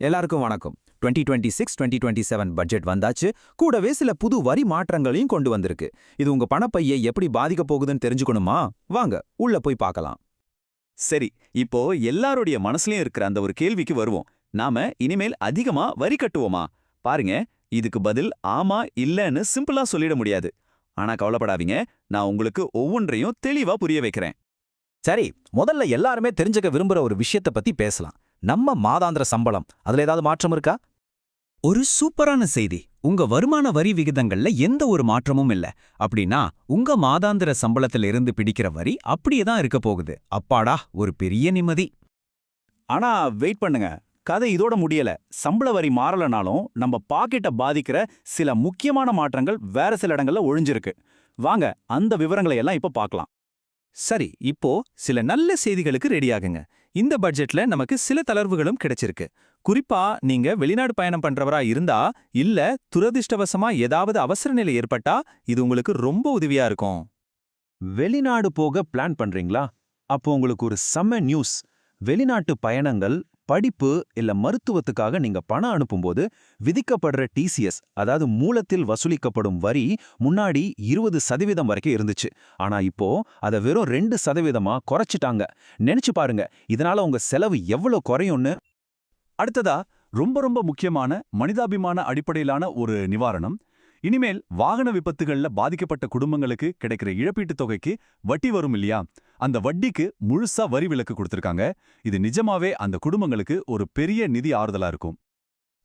எல்லாருக்கும் வணக்கம். 2026 twenty six twenty twenty seven budget வந்தாச்சு. கூடவே சில புது வரி மாற்றங்களையும் கொண்டு வந்திருக்கு. இது உங்க பணப்பையை எப்படி பாதிக்க போகுதுன்னு தெரிஞ்சுக்கணுமா? வாங்க உள்ள போய் பார்க்கலாம். சரி இப்போ எல்லாருடைய மனசுலயும் இருக்கிற அந்த ஒரு கேள்விக்கு வருவோம். நாம இனிமேல் அதிகமா வரி கட்டுவோமா? பாருங்க இதுக்கு பதில் ஆமா இல்லன்னு சிம்பிளா சொல்லிட முடியாது. ஆனா கவலைப்படாதீங்க. நான் உங்களுக்கு ஒவ்வொன்றையும் தெளிவா புரிய வைக்கிறேன். சரி முதல்ல எல்லாருமே தெரிஞ்சுக்க விரும்புற ஒரு விஷயத்தை பத்தி பேசலாம். நம்ம மாதாந்திர சம்பளம். அதுல ஏதாவது மாற்றம் இருக்கா? ஒரு சூப்பரான செய்தி. உங்க வருமான வரி விகிதங்கள்ல எந்த ஒரு மாற்றமும் இல்ல. அப்படின்னா உங்க மாதாந்திர சம்பளத்துல இருந்து பிடிக்கிற வரி அப்படியே தான் இருக்க போகுது. அப்பாடா ஒரு பெரிய நிம்மதி. ஆனா வெயிட் பண்ணுங்க. கதை இதோட முடியல. சம்பள வரி மாறலனாலும் நம்ம பாக்கெட்டை பாதிக்கிற சில முக்கியமான மாற்றங்கள் வேற சில இடங்கள்ல ஒழிஞ்சிருக்கு. வாங்க அந்த விவரங்களை எல்லாம் இப்ப பார்க்கலாம். சரி இப்போ சில நல்ல செய்திகளுக்கு ரெடியாகுங்க இந்த பட்ஜெட்ல நமக்கு சில தளர்வுகளும் கிடைச்சிருக்கு. குறிப்பா நீங்க வெளிநாடு பயணம் பண்றவரா இருந்தா இல்ல துரதிர்ஷ்டவசமா ஏதாவது அவசர நிலை ஏற்பட்டா இது உங்களுக்கு ரொம்ப உதவியா இருக்கும். வெளிநாடு போக பிளான் பண்றீங்களா? அப்போ உங்களுக்கு ஒரு செம்ம நியூஸ் வெளிநாட்டு பயணங்கள் படிப்பு இல்ல மருத்துவத்துக்காக நீங்க பணம் அனுப்பும்போது விதிக்கப்படுற டிசிஎஸ் அதாவது மூலத்தில் வசூலிக்கப்படும் வரி முன்னாடி இருபது சதவீதம் வரைக்கும் இருந்துச்சு. ஆனா இப்போ அதை வெறும் ரெண்டு சதவீதமா குறைச்சிட்டாங்க. நினைச்சு பாருங்க இதனால உங்க செலவு எவ்வளவு குறையும்னு. அடுத்ததா ரொம்ப ரொம்ப முக்கியமான மனிதாபிமான அடிப்படையிலான ஒரு நிவாரணம் இனிமேல் வாகன விபத்துகள்ல பாதிக்கப்பட்ட குடும்பங்களுக்கு கிடைக்கிற இழப்பீட்டுத் தொகைக்கு வட்டி வரும் இல்லையா? அந்த வட்டிக்கு முழுசா வரி விலக்கு கொடுத்திருக்காங்க. இது நிஜமாவே அந்த குடும்பங்களுக்கு ஒரு பெரிய நிதி ஆறுதலா இருக்கும்.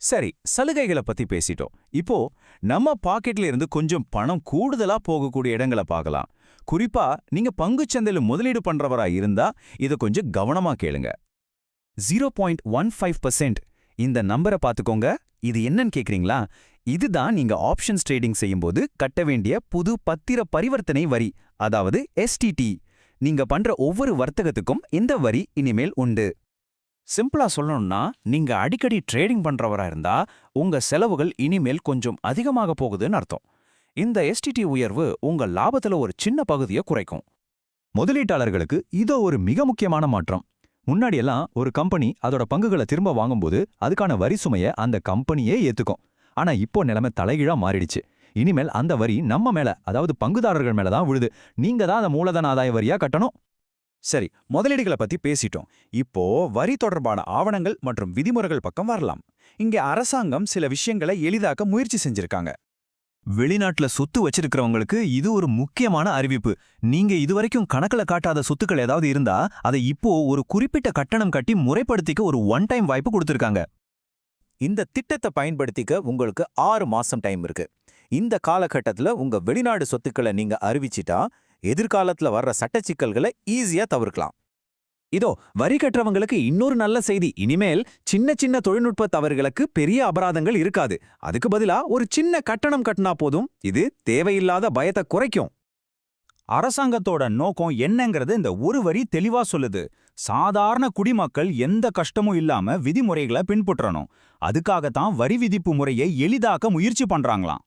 சரி சலுகைகளை பத்தி பேசிட்டோம். இப்போ நம்ம பாக்கெட்ல இருந்து கொஞ்சம் பணம் கூடுதலா போகக்கூடிய இடங்களை பார்க்கலாம் குறிப்பா நீங்க பங்குச்சந்தையில முதலீடு பண்றவரா இருந்தா இதை கொஞ்சம் கவனமா கேளுங்க. Zero point one five percent இந்த நம்பரை பார்த்துக்கோங்க இது என்னன்னு கேக்குறீங்களா? இதுதான் நீங்க ஆப்ஷன்ஸ் ட்ரேடிங் செய்யும்போது கட்ட வேண்டிய புது பத்திர பரிவர்த்தனை வரி அதாவது எஸ்டிடி நீங்க பண்ற ஒவ்வொரு வர்த்தகத்துக்கும் இந்த வரி இனிமேல் உண்டு. சிம்பிளா சொல்லணும்னா நீங்க அடிக்கடி ட்ரேடிங் பண்றவரா இருந்தா உங்க செலவுகள் இனிமேல் கொஞ்சம் அதிகமாக போகுதுன்னு அர்த்தம். இந்த எஸ்டிடி உயர்வு உங்க லாபத்துல ஒரு சின்ன பகுதியை குறைக்கும். முதலீட்டாளர்களுக்கு இதோ ஒரு மிக முக்கியமான மாற்றம். முன்னாடியெல்லாம் ஒரு கம்பெனி அதோட பங்குகளை திரும்ப வாங்கும்போது அதுக்கான வரி சுமையை அந்த கம்பெனியே ஏத்துக்கும். ஆனா இப்போ நிலைமை தலைகீழா மாறிடுச்சு. இனிமேல் அந்த வரி நம்ம மேல அதாவது பங்குதாரர்கள் மேல தான் விழுது. நீங்க தான் அந்த மூலதன ஆதாய வரியா கட்டணும்? சரி முதலீடுகளை பத்தி பேசிட்டோம். இப்போ வரி தொடர்பான ஆவணங்கள் மற்றும் விதிமுறைகள் பக்கம் வரலாம். இங்க அரசாங்கம் சில விஷயங்களை எளிதாக்க முயற்சி செஞ்சிருக்காங்க. வெளிநாட்டுல சொத்து வச்சிருக்கிறவங்களுக்கு இது ஒரு முக்கியமான அறிவிப்பு. நீங்க இதுவரைக்கும் கணக்குல காட்டாத சொத்துக்கள் ஏதாவது இருந்தா அதை இப்போ ஒரு குறிப்பிட்ட கட்டணம் கட்டி முறைப்படுத்திக்க ஒரு ஒன் டைம் வாய்ப்பு கொடுத்திருக்காங்க. இந்த திட்டத்தை பயன்படுத்திக்க உங்களுக்கு ஆறு மாசம் டைம் இருக்கு. இந்த காலகட்டத்துல உங்க வெளிநாடு சொத்துக்களை நீங்க அறிவிச்சிட்டா எதிர்காலத்துல வர்ற சட்ட சிக்கல்களை ஈஸியா தவிர்க்கலாம். இதோ வரி கட்டுறவங்களுக்கு இன்னொரு நல்ல செய்தி. இனிமேல் சின்ன சின்ன தொழில்நுட்ப தவறுகளுக்கு பெரிய அபராதங்கள் இருக்காது. அதுக்கு பதிலா ஒரு சின்ன கட்டணம் கட்டினா போதும். இது தேவையில்லாத பயத்தை குறைக்கும். அரசாங்கத்தோட நோக்கம் என்னங்கிறது இந்த ஒரு வரி தெளிவா சொல்லுது. சாதாரண குடிமக்கள் எந்த கஷ்டமும் இல்லாம விதிமுறைகளை பின்பற்றணும். அதுக்காகத்தான் வரி விதிப்பு முறையை எளிதாக்க முயற்சி பண்றாங்களாம்.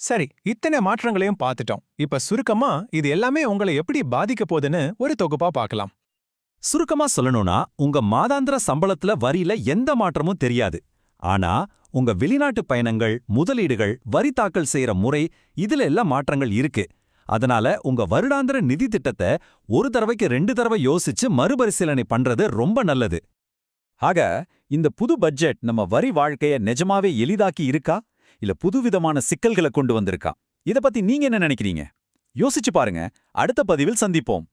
சரி இத்தனை மாற்றங்களையும் பார்த்துட்டோம். இப்ப சுருக்கமா இது எல்லாமே உங்களை எப்படி பாதிக்க போகுதுன்னு ஒரு தொகுப்பா பார்க்கலாம். சுருக்கமா சொல்லணும்னா உங்க மாதாந்திர சம்பளத்துல வரியில எந்த மாற்றமும் தெரியாது. ஆனா உங்க வெளிநாட்டு பயணங்கள் முதலீடுகள் வரி தாக்கல் செய்யற முறை இதுல எல்லாம் மாற்றங்கள் இருக்கு. அதனால உங்க வருடாந்திர நிதி திட்டத்தை ஒரு தடவைக்கு ரெண்டு தடவை யோசிச்சு மறுபரிசீலனை பண்றது ரொம்ப நல்லது. ஆக இந்த புது பட்ஜெட் நம்ம வரி வாழ்க்கைய நிஜமாவே எளிதாக்கி இருக்கா? இல்ல புதுவிதமான சிக்கல்களை கொண்டு வந்திருக்கா? இத பத்தி நீங்க என்ன நினைக்கிறீங்க? யோசிச்சு பாருங்க. அடுத்த பதிவில் சந்திப்போம்.